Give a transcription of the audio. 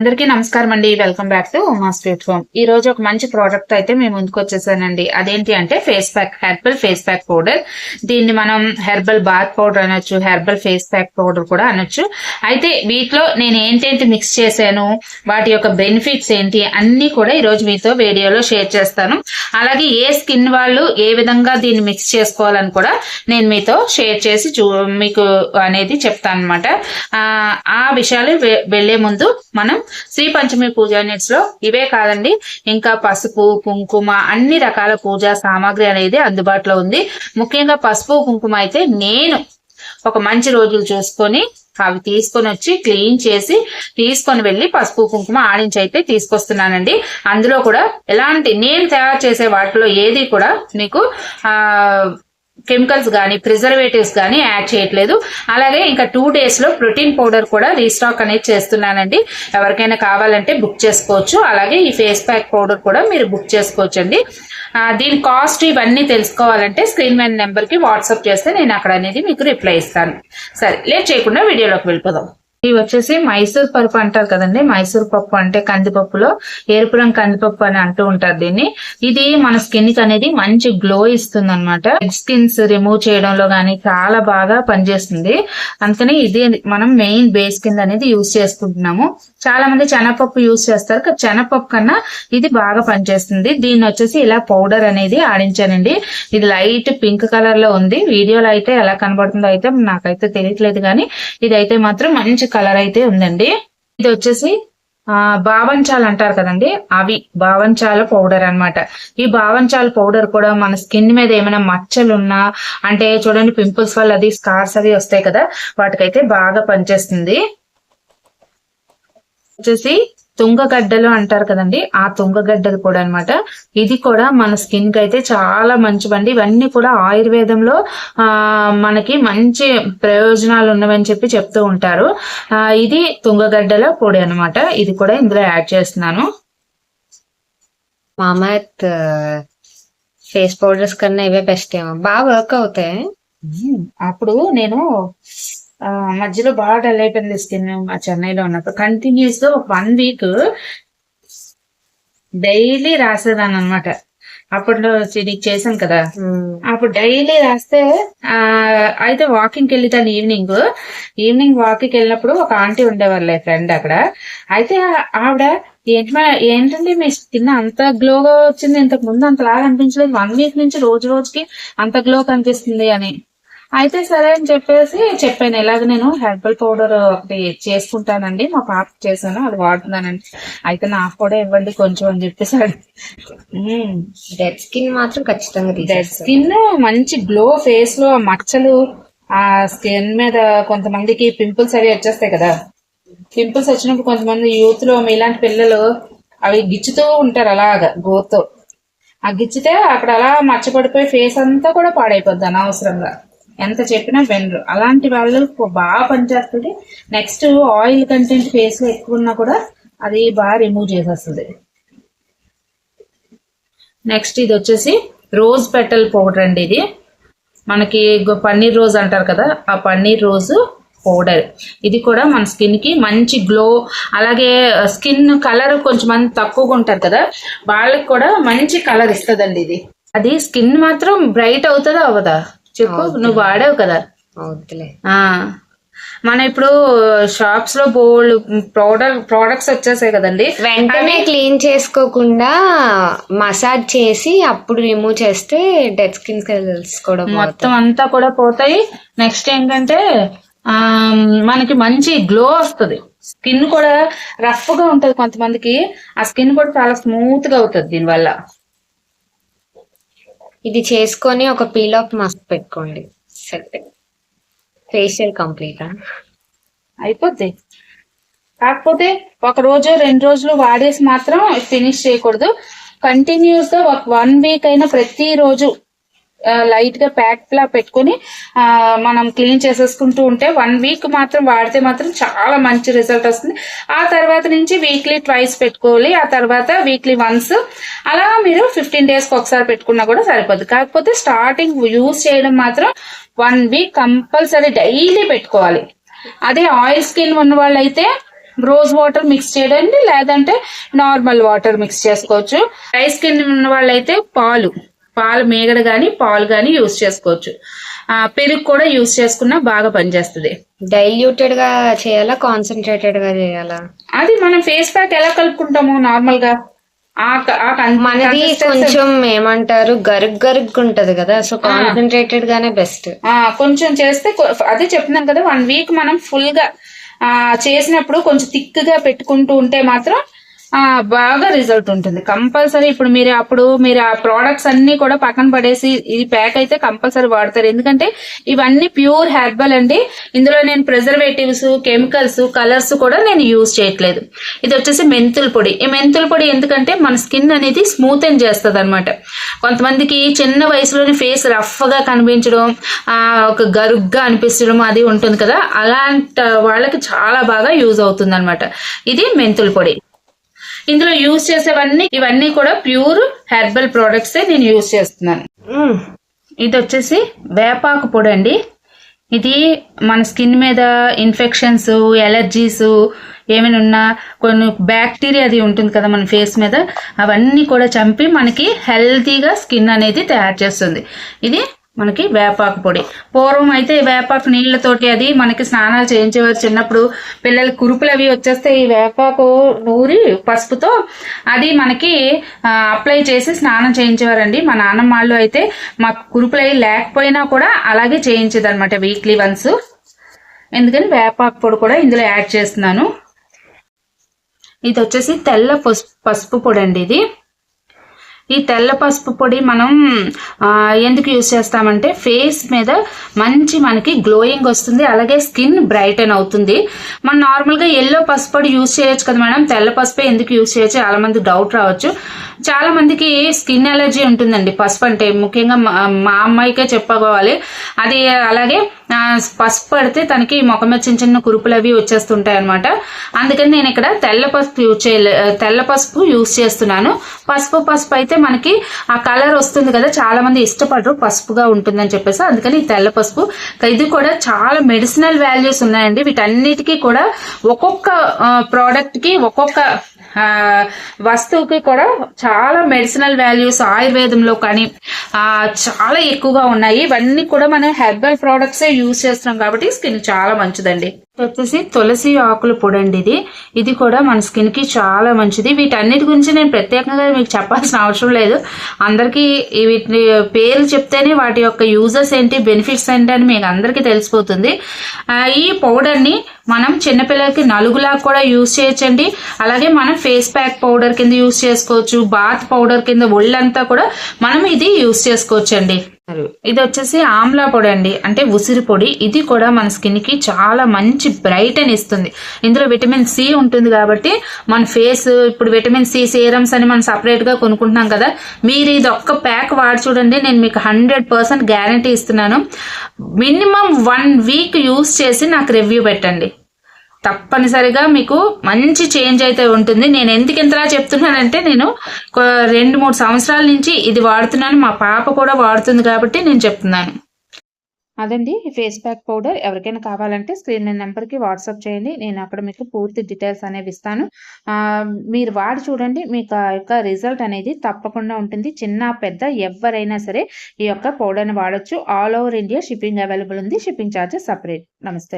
అందరికీ నమస్కారం అండి. Welcome back to Uma sweet home ఈ రోజు ఒక మంచి ప్రోడక్ట్ అయితే మేము ముందుకు వచ్చేసానండి. అదేంటి అంటే face pack herbal face pack powder దీన్ని మనం హెర్బల్ బాత్ పౌడర్ అనొచ్చు హెర్బల్ ఫేస్ ప్యాక్ పౌడర్ కూడా అనొచ్చు. అయితే వీటిలో నేను ఏంటేంటి మిక్స్ చేశాను వాటి యొక్క బెనిఫిట్స్ ఏంటి అన్ని కూడా ఈ రోజు మీతో వీడియోలో షేర్ చేస్తాను. అలాగే ఏ స్కిన్ వాళ్ళు ఏ విధంగా దీన్ని మిక్స్ చేసుకోవాలని కూడా నేను మీతో షేర్ చేసి చూ మీకు అనేది చెప్తాను అనమాట ఆ విషయాలు వె- వెళ్ళే ముందు మనం శ్రీ పంచమి పూజా నెట్స్లో ఇవే కాదండి. ఇంకా పసుపు కుంకుమ అన్ని రకాల పూజా సామాగ్రి అనేది అందుబాటులో ఉంది. ముఖ్యంగా పసుపు కుంకుమ అయితే నేను ఒక మంచి రోజులు చూసుకొని అవి తీసుకొని వచ్చి క్లీన్ చేసి తీసుకొని వెళ్ళి పసుపు కుంకుమ ఆడించి అయితే తీసుకొస్తున్నానండి. అందులో కూడా ఎలాంటి నేను తయారు చేసే వాటిలో ఏది కూడా మీకు ఆ కెమికల్స్ కానీ ప్రిజర్వేటివ్స్ కానీ యాడ్ చేయట్లేదు. అలాగే ఇంకా టూ డేస్లో ప్రోటీన్ పౌడర్ కూడా రీస్టాక్ అనేది చేస్తున్నానండి. ఎవరికైనా కావాలంటే బుక్ చేసుకోవచ్చు. అలాగే ఈ ఫేస్ ప్యాక్ పౌడర్ కూడా మీరు బుక్ చేసుకోవచ్చు అండి దీని కాస్ట్ ఇవన్నీ తెలుసుకోవాలంటే స్క్రీన్ మ్యాన్ నెంబర్కి వాట్సాప్ చేస్తే నేను అక్కడ అనేది మీకు రిప్లై ఇస్తాను. సరే లేట్ చేయకుండా వీడియోలోకి వెళ్ళిపోదాం. ఇవి వచ్చేసి మైసూర్ పప్పు అంటారు కదండి. మైసూర్ పప్పు అంటే కందిపప్పులో ఎరుపు రంగు కందిపప్పు అని అంటూ ఉంటారు దీన్ని. ఇది మన స్కిన్కి అనేది మంచి గ్లో ఇస్తుంది అనమాట స్కిన్స్ రిమూవ్ చేయడంలో గానీ చాలా బాగా పనిచేస్తుంది. అందుకని ఇది మనం మెయిన్ బేస్ కింద అనేది యూజ్ చేసుకుంటున్నాము. చాలా మంది శనగపప్పు యూజ్ చేస్తారు. కానీ శనగపప్పు కన్నా ఇది బాగా పనిచేస్తుంది. దీన్ని వచ్చేసి ఇలా పౌడర్ అనేది ఆడించానండి. ఇది లైట్ పింక్ కలర్లో ఉంది. వీడియోలో అయితే ఎలా కనబడుతుందో అయితే నాకైతే తెలియట్లేదు కానీ ఇదైతే మాత్రం మంచి కలర్ అయితే ఉందండి. ఇది వచ్చేసి ఆ బావంచాలు అంటారు కదండి. అవి బావంచాల పౌడర్ అన్నమాట. ఈ బావంచాల పౌడర్ కూడా మన స్కిన్ మీద ఏమైనా మచ్చలున్నా అంటే చూడండి పింపుల్స్ వల్ల అది స్కార్స్ అవి వస్తాయి కదా వాటికైతే బాగా పనిచేస్తుంది. వచ్చేసి తుంగగడ్డలు అంటారు కదండి ఆ తుంగగడ్డలు కూడా అన్నమాట. ఇది కూడా మన స్కిన్కి అయితే చాలా మంచివండి. ఇవన్నీ కూడా ఆయుర్వేదంలో ఆ మనకి మంచి ప్రయోజనాలు ఉన్నవని చెప్పి చెప్తూ ఉంటారు. ఆ ఇది తుంగగడ్డల పొడి అన్నమాట. ఇది కూడా ఇందులో యాడ్ చేస్తున్నాను. మామత్ ఫేస్ పౌడర్స్ కన్నా ఇవే బెస్ట్ ఏమో. బాగా వర్క్ అవుతాయి. అప్పుడు నేను మధ్యలో బాగా డల్ అయిపోయింది స్కిన్ మా చెన్నైలో ఉన్నప్పుడు. కంటిన్యూస్గా ఒక వన్ వీక్ డైలీ రాసేదాన్ని అనమాట అప్పట్లో నీకు చేశాను కదా. అప్పుడు డైలీ రాస్తే ఆ అయితే వాకింగ్ వెళ్ళితాను ఈవినింగ్ ఈవినింగ్ వాకింగ్ వెళ్ళినప్పుడు ఒక ఆంటీ ఉండేవాళ్ళే ఫ్రెండ్ అక్కడ. అయితే ఆ- ఆవిడ ఏంటి ఏంటండి మీ స్కిన్ అంత గ్లోగా వచ్చింది? ఇంతకు ముందు అంతలాగా అనిపించలేదు. వన్ వీక్ నుంచి రోజు రోజుకి అంత గ్లో కనిపిస్తుంది అని. అయితే సరే అని చెప్పేసి చెప్పాను. ఇలాగ నేను హెర్బల్ పౌడర్ ఒకటి చేసుకుంటానండి. మా పాప చేశాను. అది వాడుతున్నానండి. అయితే నాకు కూడా ఇవ్వండి కొంచెం అని చెప్పేసాడు. డెడ్ స్కిన్ మాత్రం ఖచ్చితంగా డెడ్ స్కిన్ మంచి గ్లో ఫేస్లో మచ్చలు ఆ స్కిన్ మీద కొంతమందికి పింపుల్స్ అవి వచ్చేస్తాయి కదా. పింపుల్స్ వచ్చినప్పుడు కొంతమంది యూత్లో ఇలాంటి పిల్లలు అవి గిచ్చుతూ ఉంటారు అలాగా గోతో ఆ గిచ్చితే అక్కడ అలా మచ్చపడిపోయి ఫేస్ అంతా కూడా పాడైపోద్ది అనవసరంగా. ఎంత చెప్పినా వినరు. అలాంటి వాళ్ళు బాగా పనిచేస్తుంది నెక్స్ట్ ఆయిల్ కంటెంట్ ఫేస్లో ఎక్కువ ఉన్నా కూడా అది బాగా రిమూవ్ చేసేస్తుంది. నెక్స్ట్ ఇది వచ్చేసి రోజ్ పెటల్ పౌడర్ అండి ఇది. మనకి పన్నీర్ రోజ్ అంటారు కదా ఆ పన్నీర్ రోజు పౌడర్ ఇది కూడా మన స్కిన్కి మంచి గ్లో అలాగే స్కిన్ కలర్ కొంచెం మంది తక్కువగా ఉంటారు కదా వాళ్ళకి కూడా మంచి కలర్ ఇస్తుందండి ఇది. అది స్కిన్ మాత్రం బ్రైట్ అవుతుందా అవ్వదా? చెప్పు నువ్వు వాడావు కదా. మన ఇప్పుడు షాప్స్లో బోల్డ్ ప్రోడక్ట్ ప్రోడక్ట్స్ వచ్చేసాయి కదండి. వెంటనే క్లీన్ చేసుకోకుండా మసాజ్ చేసి అప్పుడు రిమూవ్ చేస్తే డెడ్ స్కిన్ సెల్స్ కూడా. మొత్తం అంతా కూడా పోతాయి. నెక్స్ట్ ఏంటంటే ఆ మనకి మంచి గ్లో వస్తుంది. స్కిన్ కూడా రఫ్గా ఉంటది కొంతమందికి. ఆ స్కిన్ కూడా చాలా స్మూత్గా అవుతుంది దీనివల్ల. ఇది చేసుకొని ఒక పీల్ ఆఫ్ మాస్క్ పెట్టుకోండి. సెట్ ఫేషియల్ కంప్లీట్ అయిపోద్ది. కాకపోతే ఒక రోజు రెండు రోజులు వాడేసి మాత్రం ఫినిష్ చేయకూడదు. కంటిన్యూస్గా ఒక వన్ వీక్ అయినా ప్రతి రోజు లైట్గా ప్యాక్ లా పెట్టుకొని మనం క్లీన్ చేసేసుకుంటూ ఉంటే వన్ వీక్ మాత్రం వాడితే మాత్రం చాలా మంచి రిజల్ట్ వస్తుంది. ఆ తర్వాత నుంచి వీక్లీ ట్వైస్ పెట్టుకోవాలి. ఆ తర్వాత వీక్లీ వన్స్ అలా మీరు ఫిఫ్టీన్ డేస్కి ఒకసారి పెట్టుకున్నా కూడా సరిపోద్ది. కాకపోతే స్టార్టింగ్ యూజ్ చేయడం మాత్రం వన్ వీక్ కంపల్సరీ డైలీ పెట్టుకోవాలి. అదే ఆయిల్ స్కిన్ ఉన్న వాళ్ళైతే రోజ్ వాటర్ మిక్స్ చేయడండి లేదంటే నార్మల్ వాటర్ మిక్స్ చేసుకోవచ్చు. డ్రై స్కిన్ ఉన్న వాళ్ళైతే పాలు. పాలు మేగడ గాని పాలు గాని యూస్ చేసుకోవచ్చు. ఆ, పెరుగు కూడా యూస్ చేసుకున్నా బాగా పనిచేస్తుంది. డైల్యూటెడ్గా చేయాలా కాన్సన్ట్రేటెడ్గా చేయాలా? అది మనం ఫేస్ ప్యాక్ ఎలా కలుపుకుంటాము నార్మల్గా? కన్- మనది కొంచెం ఏమంటారు గరుగ్ గరుగ్ ఉంటది కదా సో కాన్సన్ట్రేటెడ్ గానే బెస్ట్ ఆ కొంచెం చేస్తే అదే చెప్తున్నాను కదా వన్ వీక్ మనం ఫుల్గా ఆ చేసినప్పుడు కొంచెం థిక్గా పెట్టుకుంటూ ఉంటే మాత్రం బాగా రిజల్ట్ ఉంటుంది. కంపల్సరీ ఇప్పుడు మీరు అప్పుడు మీరు ఆ ప్రోడక్ట్స్ అన్ని కూడా పక్కన పడేసి ఇది ప్యాక్ అయితే కంపల్సరీ వాడతారు. ఎందుకంటే ఇవన్నీ ప్యూర్ హెర్బల్ అండి. ఇందులో నేను ప్రిజర్వేటివ్స్ కెమికల్స్ కలర్స్ కూడా నేను యూజ్ చేయట్లేదు. ఇది వచ్చేసి మెంతుల పొడి. ఈ మెంతుల పొడి ఎందుకంటే మన స్కిన్ అనేది స్మూత్ అండ్ చేస్తుంది అనమాట కొంతమందికి చిన్న వయసులోనే ఫేస్ రఫ్గా కనిపించడం ఒక గరుగ్గా అనిపించడం అది ఉంటుంది కదా. అలాంటి వాళ్ళకి చాలా బాగా యూజ్ అవుతుంది అనమాట ఇది మెంతుల పొడి. ఇందులో యూజ్ చేసేవన్నీ ఇవన్నీ కూడా ప్యూర్ హెర్బల్ ప్రోడక్ట్స్ నేను యూజ్ చేస్తున్నాను. ఇది వచ్చేసి వేపాకు పొడి అండి ఇది మన స్కిన్ మీద ఇన్ఫెక్షన్స్ ఎలర్జీస్ ఏమైనా ఉన్నా కొన్ని బ్యాక్టీరియా అది ఉంటుంది కదా మన ఫేస్ మీద అవన్నీ కూడా చంపి మనకి హెల్తీగా స్కిన్ అనేది తయారు చేస్తుంది. ఇది మనకి వేపాకు పొడి. పూర్వం అయితే వేపాకు నీళ్ళతోటి అది మనకి స్నానాలు చేయించేవారు చిన్నప్పుడు. పిల్లలు కురుపులు అవి వచ్చేస్తే ఈ వేపాకు నూరి పసుపుతో అది మనకి అప్లై చేసి స్నానం చేయించేవారండి. మా నాన్నమ్మ వాళ్ళు అయితే మాకు కురుపులు అవి లేకపోయినా కూడా అలాగే చేయించేదన్నమాట వీక్లీ వన్స్. ఎందుకని వేపాకు పొడి కూడా ఇందులో యాడ్ చేస్తున్నాను. ఇది వచ్చేసి తెల్ల పసుపు పసుపు పొడి అండి ఇది. ఈ తెల్ల పసుపు పొడి మనం ఎందుకు యూజ్ చేస్తామంటే ఫేస్ మీద మంచి మనకి గ్లోయింగ్ వస్తుంది అలాగే స్కిన్ బ్రైటన్ అవుతుంది. మనం నార్మల్గా ఎల్లో పసుపు పొడి యూజ్ చేయొచ్చు కదా మేడం తెల్ల పసుపే ఎందుకు యూజ్ చేయొచ్చు? చాలా మంది డౌట్ రావచ్చు. చాలా మందికి స్కిన్ ఎలర్జీ ఉంటుందండి. పసుపు అంటే ముఖ్యంగా మా మా అమ్మాయికే చెప్పుకోవాలి. అది అలాగే పసుపు పడితే తనకి ముఖం మీద చిన్న చిన్న కురుపులు అవి వచ్చేస్తుంటాయి అనమాట అందుకని నేను ఇక్కడ తెల్ల పసుపు యూజ్ చేయలే తెల్ల పసుపు యూజ్ చేస్తున్నాను. పసుపు పసుపు అయితే మనకి ఆ కలర్ వస్తుంది కదా చాలా మంది ఇష్టపడరు పసుపుగా ఉంటుందని చెప్పేసి. అందుకని ఈ తెల్ల పసుపు ఇది కూడా చాలా మెడిసినల్ వాల్యూస్ ఉన్నాయండి. వీటన్నిటికీ కూడా ఒక్కొక్క ప్రోడక్ట్కి ఒక్కొక్క వస్తువుకి కూడా చాలా మెడిసినల్ వాల్యూస్ ఆయుర్వేదంలో కానీ చాలా ఎక్కువగా ఉన్నాయి. ఇవన్నీ కూడా మనం హెర్బల్ ప్రోడక్ట్సే యూజ్ చేస్తున్నాం కాబట్టి స్కిన్ చాలా మంచిదండి. వచ్చేసి తులసి ఆకులు పొడండి ఇది. ఇది కూడా మన స్కిన్కి చాలా మంచిది. వీటన్నిటి గురించి నేను ప్రత్యేకంగా మీకు చెప్పాల్సిన అవసరం లేదు. అందరికీ వీటిని వీటి చెప్తేనే వాటి యొక్క యూజెస్ ఏంటి బెనిఫిట్స్ ఏంటి అని మీకు అందరికీ తెలిసిపోతుంది. ఈ పౌడర్ని మనం చిన్నపిల్లలకి నలుగులా కూడా యూజ్ చేయొచ్చండి. అలాగే మనం ఫేస్ ప్యాక్ పౌడర్ కింద యూజ్ చేసుకోవచ్చు బాత్ పౌడర్ కింద ఒళ్ళంతా కూడా మనం ఇది యూజ్ చేసుకోవచ్చండి. ఇది వచ్చేసి ఆమ్లా పొడి అండి. అంటే ఉసిరి పొడి. ఇది కూడా మన స్కిన్కి చాలా మంచి బ్రైట్ అని ఇస్తుంది. ఇందులో విటమిన్ సి ఉంటుంది కాబట్టి మన ఫేస్ ఇప్పుడు విటమిన్ సి సీరమ్స్ అని మనం సపరేట్గా కొనుక్కుంటున్నాం కదా మీరు ఇది ఒక్క ప్యాక్ వాడి చూడండి. నేను మీకు హండ్రెడ్ పర్సెంట్ గ్యారంటీ ఇస్తున్నాను. మినిమం వన్ వీక్ యూస్ చేసి నాకు రివ్యూ పెట్టండి. తప్పనిసరిగా మీకు మంచి చేంజ్ అయితే ఉంటుంది. నేను ఎందుకు ఇంతలా చెప్తున్నానంటే నేను రెండు మూడు సంవత్సరాల నుంచి ఇది వాడుతున్నాను. మా పాప కూడా వాడుతుంది కాబట్టి నేను చెప్తున్నాను. అదండి. ఫేస్ ప్యాక్ పౌడర్ ఎవరికైనా కావాలంటే స్క్రీన్ మీద నెంబర్కి వాట్సాప్ చేయండి. నేను అక్కడ మీకు పూర్తి డీటెయిల్స్ అనేవి ఇస్తాను. మీరు వాడి చూడండి. మీకు ఆ యొక్క రిజల్ట్ అనేది తప్పకుండా ఉంటుంది. చిన్న పెద్ద ఎవరైనా సరే ఈ యొక్క పౌడర్ని వాడొచ్చు. All over India shipping available ఉంది. Shipping charges separate. నమస్తే.